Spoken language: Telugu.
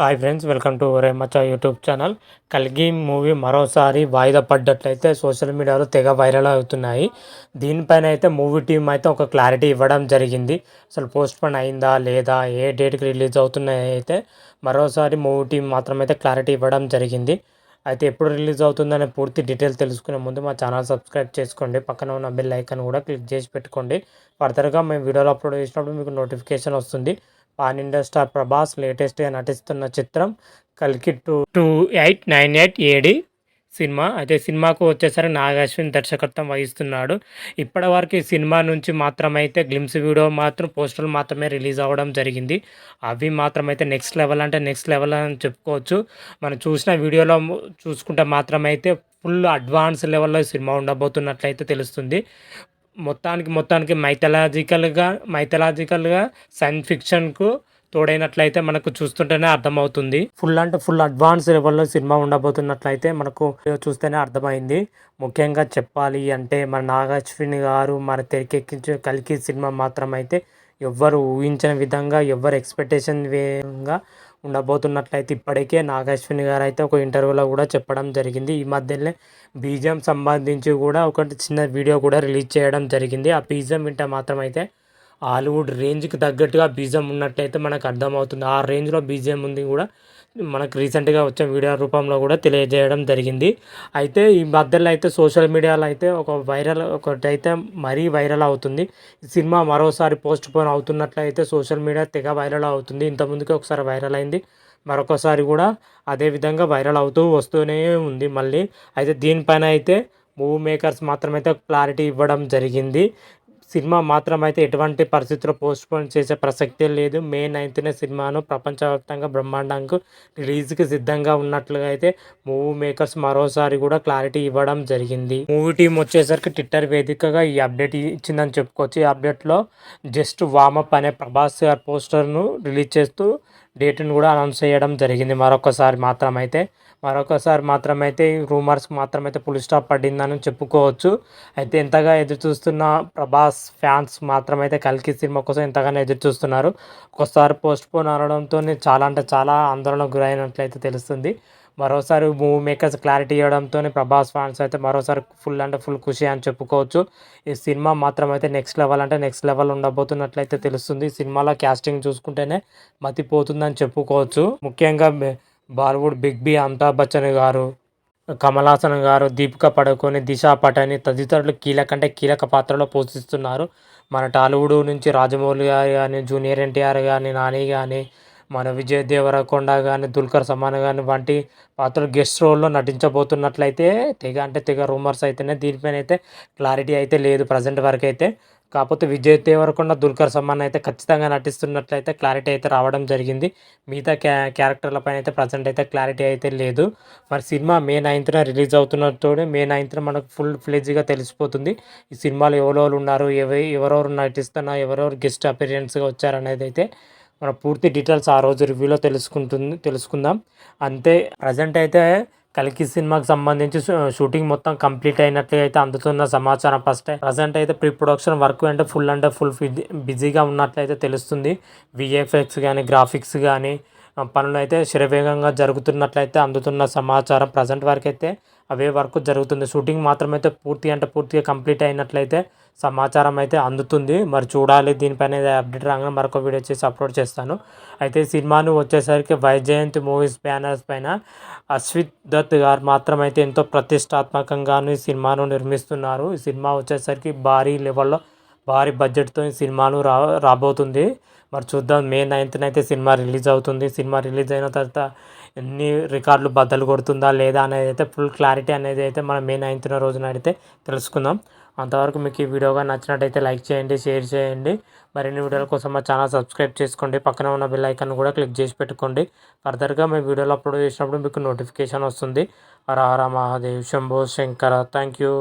Hi friends welcome to Macha YouTube channel కలిగి మూవీ మరోసారి వాయిదా పడ్డట్లయితే సోషల్ మీడియాలో తెగ వైరల్ అవుతున్నాయి. దీనిపైన అయితే మూవీ టీం అయితే ఒక క్లారిటీ ఇవ్వడం జరిగింది. అసలు పోస్ట్ పోన్ అయిందా లేదా ఏ డేట్కి రిలీజ్ అవుతున్నాయి అయితే మరోసారి మూవీ టీం మాత్రం అయితే క్లారిటీ ఇవ్వడం జరిగింది. అయితే ఎప్పుడు రిలీజ్ అవుతుందనే పూర్తి డీటెయిల్స్ తెలుసుకునే ముందు మా ఛానల్ సబ్స్క్రైబ్ చేసుకోండి. పక్కన ఉన్న బెల్ ఐకాన్ కూడా క్లిక్ చేసి పెట్టుకోండి. ఫర్దర్గా మేము వీడియోలు అప్లోడ్ చేసినప్పుడు మీకు నోటిఫికేషన్ వస్తుంది. పాన్ ఇండియా స్టార్ ప్రభాస్ లేటెస్ట్గా నటిస్తున్న చిత్రం కల్కి two two eight nine eight AD cinema. అయితే సినిమాకు వచ్చేసరికి నాగాశ్విన్ దర్శకత్వం వహిస్తున్నాడు. ఇప్పటి వరకు ఈ సినిమా నుంచి మాత్రమైతే గ్లిమ్స్ వీడియో మాత్రం పోస్టర్లు మాత్రమే రిలీజ్ అవ్వడం జరిగింది. అవి మాత్రమైతే నెక్స్ట్ లెవెల్ అంటే నెక్స్ట్ లెవెల్ అని చెప్పుకోవచ్చు. మనం చూసిన వీడియోలో చూసుకుంటే మాత్రమైతే ఫుల్ అడ్వాన్స్ లెవెల్లో సినిమా ఉండబోతున్నట్లయితే తెలుస్తుంది. మొత్తానికి మొత్తానికి మైథలాజికల్గా మైథలాజికల్గా సైన్స్ ఫిక్షన్కు తోడైనట్లయితే మనకు చూస్తుంటేనే అర్థమవుతుంది. ఫుల్ అంటే ఫుల్ అడ్వాన్స్ లెవెల్లో సినిమా ఉండబోతున్నట్లయితే మనకు చూస్తేనే అర్థమైంది. ముఖ్యంగా చెప్పాలి అంటే మన నాగాశ్విని గారు మన తెరకెక్కించే కలికి సినిమా మాత్రం అయితే ఎవ్వరు ఊహించని విధంగా ఎవరు ఎక్స్పెక్టేషన్ విధంగా ఉండబోతున్నట్లయితే ఇప్పటికే నాగశ్విని గారు అయితే ఒక ఇంటర్వ్యూలో కూడా చెప్పడం జరిగింది. ఈ మధ్యనే బీజం సంబంధించి కూడా ఒక చిన్న వీడియో కూడా రిలీజ్ చేయడం జరిగింది. ఆ బీజం వింటే మాత్రం అయితే హాలీవుడ్ రేంజ్కి తగ్గట్టుగా బీజం ఉన్నట్టయితే మనకు అర్థమవుతుంది. ఆ రేంజ్లో బీజిఎం ఉంది కూడా మనకు రీసెంట్గా వచ్చే వీడియో రూపంలో కూడా తెలియజేయడం జరిగింది. అయితే ఈ మధ్యలో అయితే సోషల్ మీడియాలో అయితే ఒక వైరల్ ఒకటి అయితే మరీ వైరల్ అవుతుంది. సినిమా మరోసారి పోస్ట్ పోన్ అవుతున్నట్లయితే సోషల్ మీడియా తెగ వైరల్ అవుతుంది. ఇంతకుముందుకే ఒకసారి వైరల్ అయింది. మరొకసారి కూడా అదే విధంగా వైరల్ అవుతూ వస్తూనే ఉంది మళ్ళీ. అయితే దీనిపైన అయితే మూవీ మేకర్స్ మాత్రమైతే క్లారిటీ ఇవ్వడం జరిగింది. సినిమా మాత్రం అయితే ఎటువంటి పరిస్థితుల్లో పోస్ట్పోన్ చేసే ప్రసక్తే లేదు. మే నైన్త్నే సినిమాను ప్రపంచవ్యాప్తంగా బ్రహ్మాండంకు రిలీజ్కి సిద్ధంగా ఉన్నట్లుగా అయితే మూవీ మేకర్స్ మరోసారి కూడా క్లారిటీ ఇవ్వడం జరిగింది. మూవీ టీం వచ్చేసరికి ట్విట్టర్ వేదికగా ఈ అప్డేట్ ఇచ్చిందని చెప్పుకోవచ్చు. ఈ అప్డేట్లో జస్ట్ వామప్ అనే ప్రభాస్ గారి పోస్టర్ను రిలీజ్ చేస్తూ డేట్ను కూడా అనౌన్స్ చేయడం జరిగింది. మరొకసారి మాత్రమైతే మరొకసారి మాత్రమైతే రూమర్స్కి మాత్రమైతే పులి స్టాప్ పడిందని చెప్పుకోవచ్చు. అయితే ఎంతగా ఎదురు చూస్తున్న ప్రభాస్ ఫ్యాన్స్ మాత్రమైతే కల్కి సినిమా కోసం ఎంతగానో ఎదురు చూస్తున్నారు ఒకసారి పోస్ట్ పోన్ అనడంతో చాలా అంటే చాలా ఆందోళనకు గురైనట్లయితే తెలుస్తుంది. మరోసారి మూవీ మేకర్స్ క్లారిటీ ఇవ్వడంతో ప్రభాస్ ఫ్యాన్స్ అయితే మరోసారి ఫుల్ అంటే ఫుల్ ఖుషి అని చెప్పుకోవచ్చు. ఈ సినిమా మాత్రం అయితే నెక్స్ట్ లెవెల్ అంటే నెక్స్ట్ లెవెల్ ఉండబోతున్నట్లయితే తెలుస్తుంది. సినిమాలో క్యాస్టింగ్ చూసుకుంటేనే మతిపోతుందని చెప్పుకోవచ్చు. ముఖ్యంగా Bollywood big B Amitabh Bachchan garu Kamal Haasan గారు దీపిక పడుకొని దిశా పటని తదితరులు కీలక అంటే కీలక పాత్రలో పోషిస్తున్నారు. మన టాలీవుడ్ నుంచి రాజమౌళి గారు కానీ జూనియర్ ఎన్టీఆర్ కానీ నాని కానీ మన విజయ్ దేవరకొండ కానీ దుల్కర్ సమాన్ కానీ వంటి పాత్రలు గెస్ట్ రోల్లో నటించబోతున్నట్లయితే తెగ అంటే తెగ రూమర్స్ అయితేనే దీనిపైన అయితే క్లారిటీ అయితే లేదు ప్రజెంట్ వరకు అయితే. కాకపోతే విజయ్ దేవరకొండ దుల్కర్ సమాన్ అయితే ఖచ్చితంగా నటిస్తున్నట్లయితే క్లారిటీ అయితే రావడం జరిగింది. మిగతా క్యా క్యారెక్టర్లపైన అయితే ప్రజెంట్ అయితే క్లారిటీ అయితే లేదు. మరి సినిమా మే నైన్త్న రిలీజ్ అవుతున్నట్టు మే నైన్త్న మనకు ఫుల్ ఫ్లెజ్గా తెలిసిపోతుంది. ఈ సినిమాలో ఎవరెవరు ఉన్నారు ఎవరెవరు నటిస్తున్నా ఎవరెవరు గెస్ట్ అపీరియన్స్గా వచ్చారనేది అయితే మన పూర్తి డీటెయిల్స్ ఆ రోజు రివ్యూలో తెలుసుకుంటుంది తెలుసుకుందాం. అంతే ప్రజెంట్ అయితే కలికి సినిమాకి సంబంధించి షూటింగ్ మొత్తం కంప్లీట్ అయినట్లు అయితే అందుతున్న సమాచారం ఫస్ట్. ప్రజెంట్ అయితే ప్రీ ప్రొడక్షన్ వర్క్ అంటే ఫుల్ అంటే ఫుల్ బిజీగా ఉన్నట్లయితే తెలుస్తుంది. విఎఫ్ఎక్స్ కానీ గ్రాఫిక్స్ కానీ పనులు అయితే శరవేగంగా జరుగుతున్నట్లయితే అందుతున్న సమాచారం ప్రజెంట్ వరకు అయితే అవే వర్క్ జరుగుతుంది. షూటింగ్ మాత్రమైతే పూర్తి అంటే పూర్తిగా కంప్లీట్ అయినట్లయితే సమాచారం అయితే అందుతుంది. మరి చూడాలి దీనిపైన అప్డేట్ రాగానే మరొక వీడియో చేసి అప్లోడ్ చేస్తాను. అయితే సినిమాను వచ్చేసరికి వైజయంతి మూవీస్ బ్యానర్స్ పైన అశ్విత్ దత్ గారు మాత్రం అయితే ఎంతో ప్రతిష్టాత్మకంగాను ఈ సినిమాను నిర్మిస్తున్నారు. ఈ సినిమా వచ్చేసరికి భారీ లెవెల్లో భారీ బడ్జెట్తో ఈ సినిమాను రా రాబోతుంది. మరి చూద్దాం. మే నైన్త్న అయితే సినిమా రిలీజ్ అవుతుంది. సినిమా రిలీజ్ అయిన తర్వాత ఎన్ని రికార్డులు బద్దలు కొడుతుందా లేదా అనేది అయితే ఫుల్ క్లారిటీ అనేది అయితే మనం మే నైన్త్న రోజున అయితే తెలుసుకుందాం. అంతవరకు మీకు ఈ వీడియోగా నచ్చినట్టయితే లైక్ చేయండి షేర్ చేయండి. మరిన్ని వీడియోల కోసం మా ఛానల్ సబ్స్క్రైబ్ చేసుకోండి. పక్కన ఉన్న బెల్ ఐకాన్ కూడా క్లిక్ చేసి పెట్టుకోండి. ఫర్దర్గా మేము వీడియోలు అప్లోడ్ చేసినప్పుడు మీకు నోటిఫికేషన్ వస్తుంది. హర హర మహాదేవ్ శంభో శంకర. Thank you